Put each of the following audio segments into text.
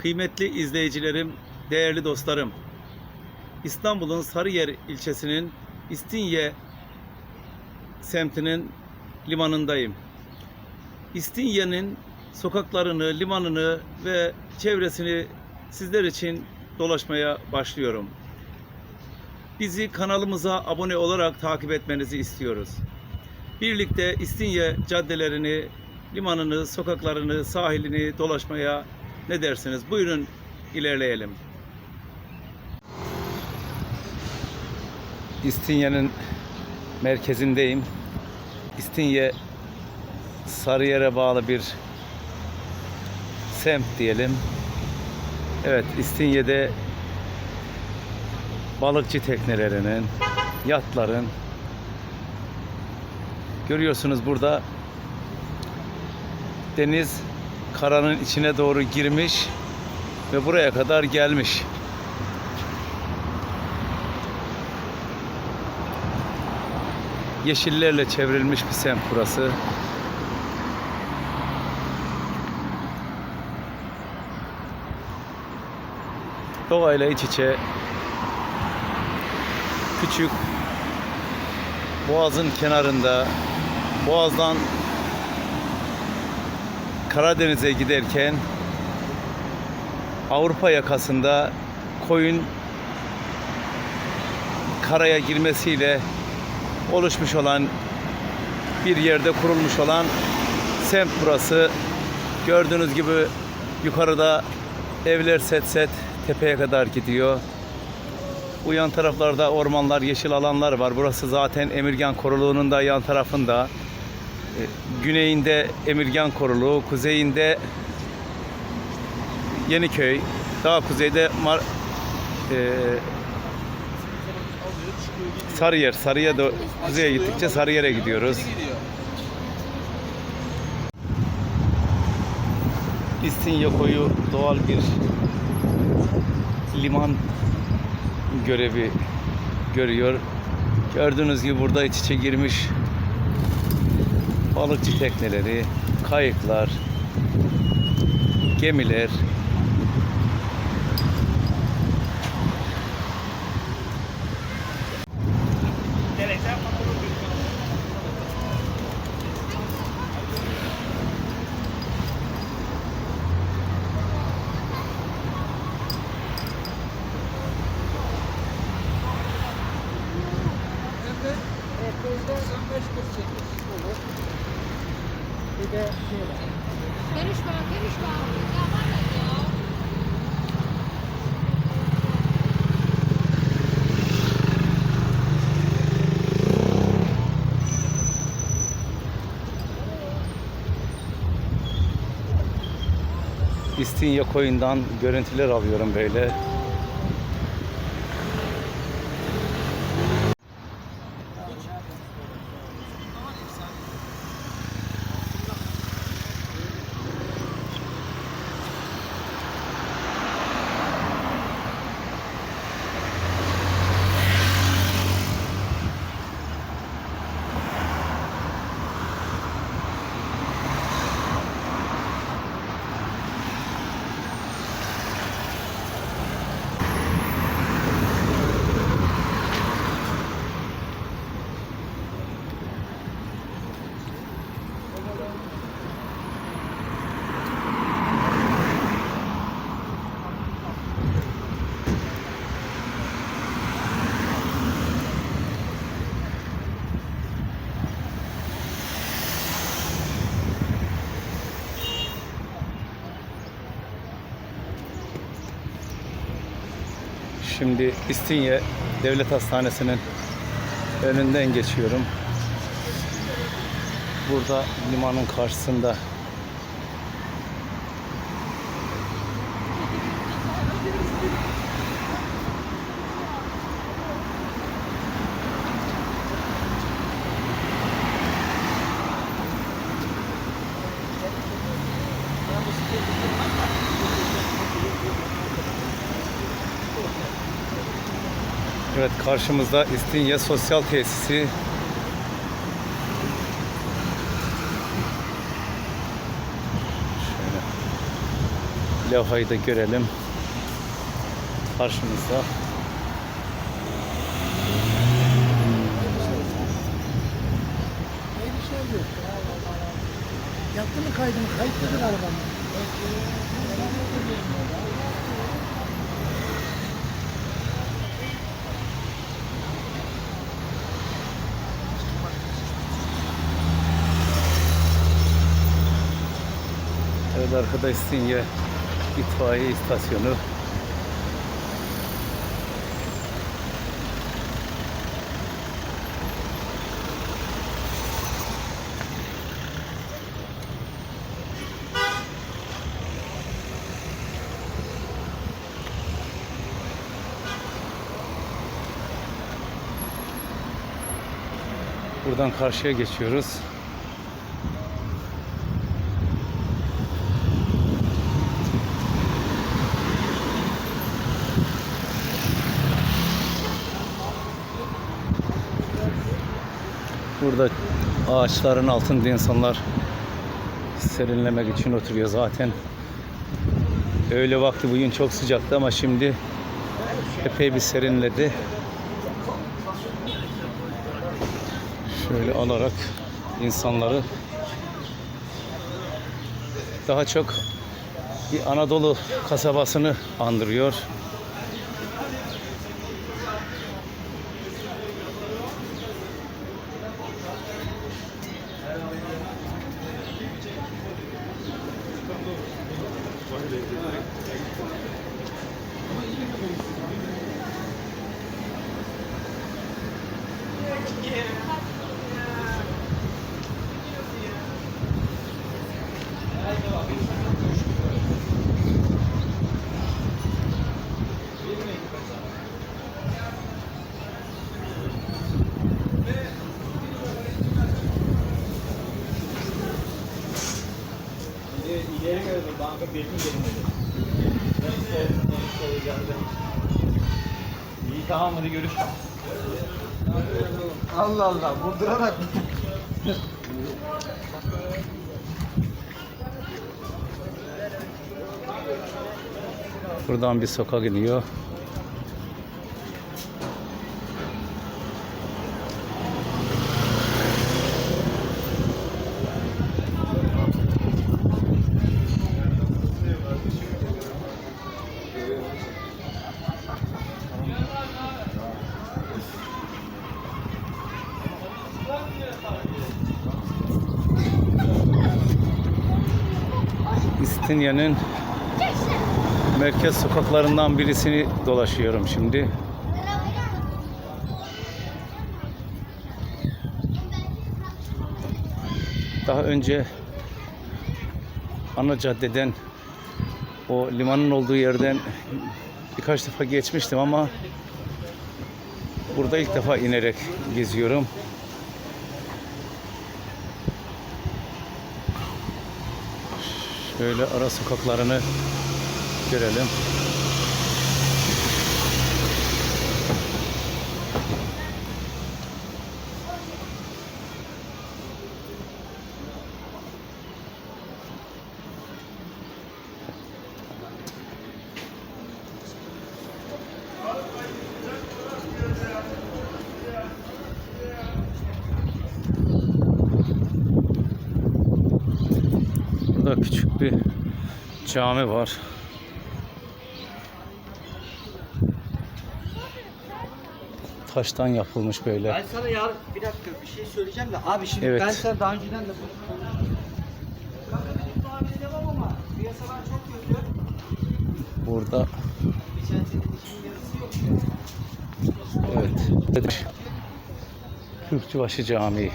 Kıymetli izleyicilerim, değerli dostlarım. İstanbul'un Sarıyer ilçesinin İstinye semtinin limanındayım. İstinye'nin sokaklarını, limanını ve çevresini sizler için dolaşmaya başlıyorum. Bizi kanalımıza abone olarak takip etmenizi istiyoruz. Birlikte İstinye caddelerini, limanını, sokaklarını, sahilini dolaşmaya ne dersiniz? Buyurun ilerleyelim. İstinye'nin merkezindeyim. İstinye Sarıyer'e bağlı bir semt diyelim. Evet, İstinye'de balıkçı teknelerinin, yatların görüyorsunuz burada deniz karanın içine doğru girmiş ve buraya kadar gelmiş. Yeşillerle çevrilmiş bir semt burası. Doğayla iç içe küçük boğazın kenarında boğazdan Karadeniz'e giderken Avrupa yakasında koyun karaya girmesiyle oluşmuş olan bir yerde kurulmuş olan semt burası. Gördüğünüz gibi yukarıda evler set set tepeye kadar gidiyor. Bu yan taraflarda ormanlar, yeşil alanlar var. Burası zaten Emirgan Koruluğu'nun da yan tarafında. E, Güneyinde Emirgan Koruluğu, kuzeyinde Yeniköy, daha kuzeyde Mar e, Sarıyer, Sarıyer da kuzeye gittikçe Sarıyer'e gidiyoruz. İstinye koyu doğal bir liman görevi görüyor. Gördüğünüz gibi burada iç içe girmiş balıkçı tekneleri, kayıklar, gemiler, İstinye koyundan görüntüler alıyorum böyle. Şimdi İstinye Devlet Hastanesi'nin önünden geçiyorum. Burada limanın karşısında Evet karşımızda İstinye Sosyal Tesisi. Şöyle. levhayı da görelim. Karşımızda. Yaptı mı kaydını? Kayıtladı galiba. Evet arkada İstinye itfaiye istasyonu. Buradan karşıya geçiyoruz. Burada ağaçların altında insanlar serinlemek için oturuyor zaten. Öğle vakti bugün çok sıcaktı ama şimdi epey bir serinledi. Şöyle alarak insanları daha çok bir Anadolu kasabasını andırıyor. Geldi banka benim yerimde. İyi tamam hadi görüş. Allah Allah vurdurarak Buradan bir sokak gidiyor. İstinye'nin merkez sokaklarından birisini dolaşıyorum şimdi. Daha önce ana caddeden o limanın olduğu yerden birkaç defa geçmiştim ama burada ilk defa inerek geziyorum. Şöyle ara sokaklarını görelim. Burada küçük bir cami var. Taştan yapılmış böyle. Ben sana yar bir dakika bir şey söyleyeceğim de abi şimdi Evet. ben sana daha önceden de Kanka benim daha önce devam ama piyasalar çok kötü. Burada evet. Kürkçübaşı Camii.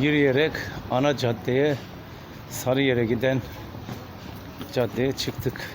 Yürüyerek ana caddeye Sarıyer'e giden caddeye çıktık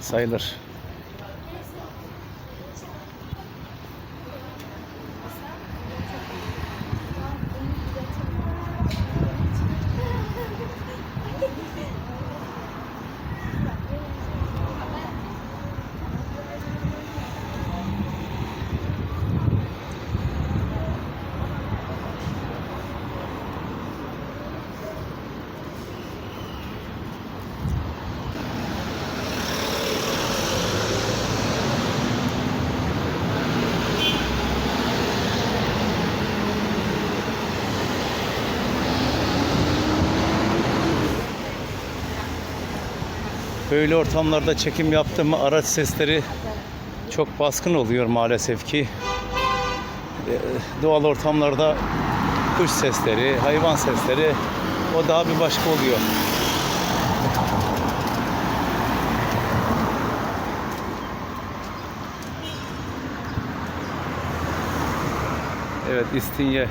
sayılır. Böyle ortamlarda çekim yaptım mı araç sesleri çok baskın oluyor maalesef ki. Ee, Doğal ortamlarda kuş sesleri, hayvan sesleri o daha bir başka oluyor. Evet İstinye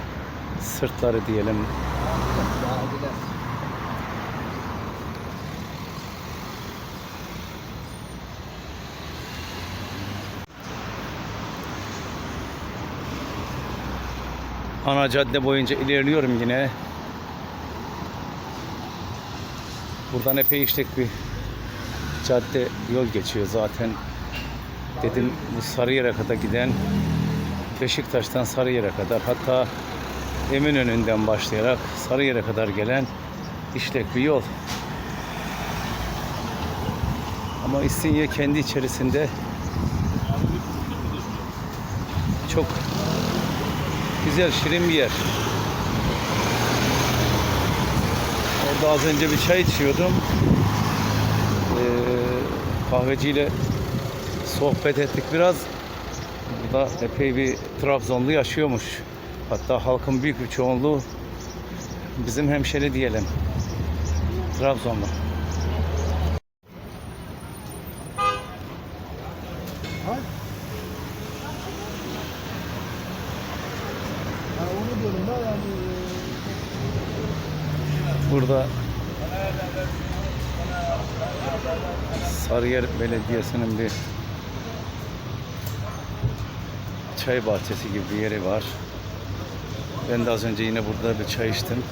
sırtları diyelim. Ana cadde boyunca ilerliyorum yine. Buradan epey işlek bir cadde yol geçiyor zaten. Dedim bu Sarıyer'e kadar giden Beşiktaş'tan Sarıyer'e kadar hatta Eminönü'nden başlayarak Sarıyer'e kadar gelen işlek bir yol. Ama İstinye kendi içerisinde çok güzel, şirin bir yer. Orada az önce bir çay içiyordum. Ee, kahveciyle sohbet ettik biraz. Burada epey bir Trabzonlu yaşıyormuş. Hatta halkın büyük bir çoğunluğu bizim hemşeri diyelim. Trabzonlu. Burada Sarıyer Belediyesi'nin bir çay bahçesi gibi bir yeri var. Ben de az önce yine burada bir çay içtim.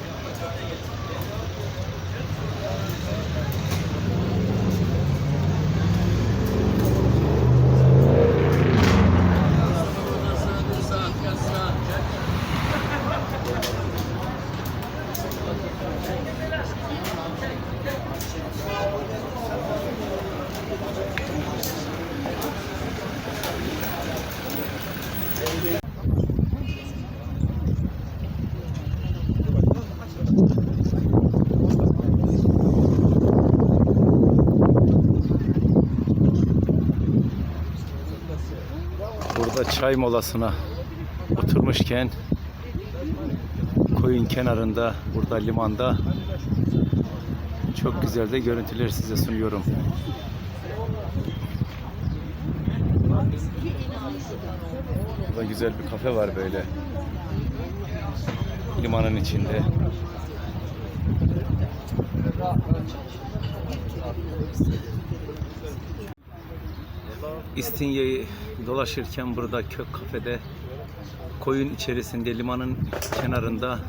Burada çay molasına oturmuşken koyun kenarında burada limanda çok güzel de görüntüler size sunuyorum. Burada güzel bir kafe var böyle. Limanın içinde. İstinye'yi dolaşırken burada kök kafede koyun içerisinde limanın kenarında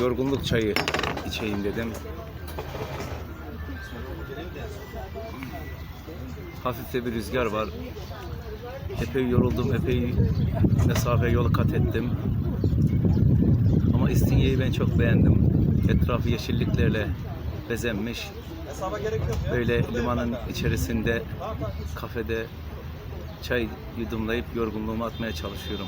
yorgunluk çayı içeyim dedim. Hafif de bir rüzgar var. Epey yoruldum, epey mesafe yolu kat ettim. Ama İstinye'yi ben çok beğendim. Etrafı yeşilliklerle bezenmiş. Böyle limanın içerisinde kafede çay yudumlayıp yorgunluğumu atmaya çalışıyorum.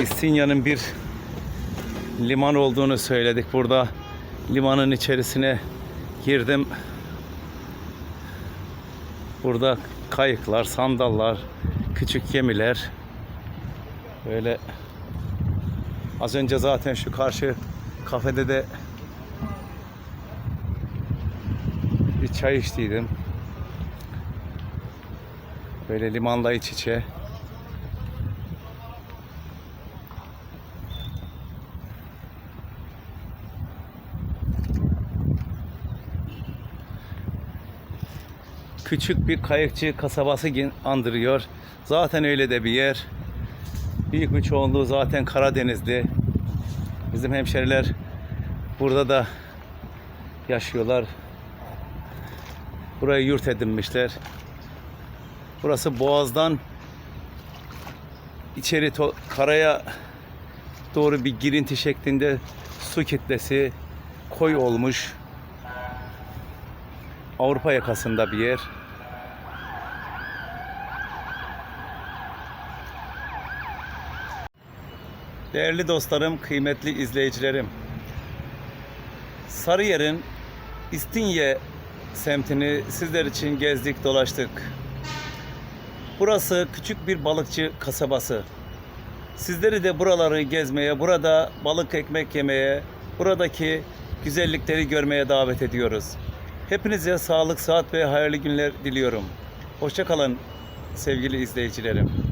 İstinya'nın bir liman olduğunu söyledik. Burada limanın içerisine girdim. Burada kayıklar, sandallar, küçük gemiler. Böyle az önce zaten şu karşı kafede de bir çay içtiydim. Böyle limanla iç içe. Küçük bir kayıkçı kasabası andırıyor. Zaten öyle de bir yer. Büyük bir çoğunluğu zaten Karadenizli. Bizim hemşeriler burada da yaşıyorlar. Burayı yurt edinmişler. Burası Boğaz'dan içeri karaya doğru bir girinti şeklinde su kitlesi koy olmuş. Avrupa yakasında bir yer. Değerli dostlarım, kıymetli izleyicilerim. Sarıyer'in İstinye semtini sizler için gezdik, dolaştık. Burası küçük bir balıkçı kasabası. Sizleri de buraları gezmeye, burada balık ekmek yemeye, buradaki güzellikleri görmeye davet ediyoruz. Hepinize sağlık, sıhhat ve hayırlı günler diliyorum. Hoşçakalın sevgili izleyicilerim.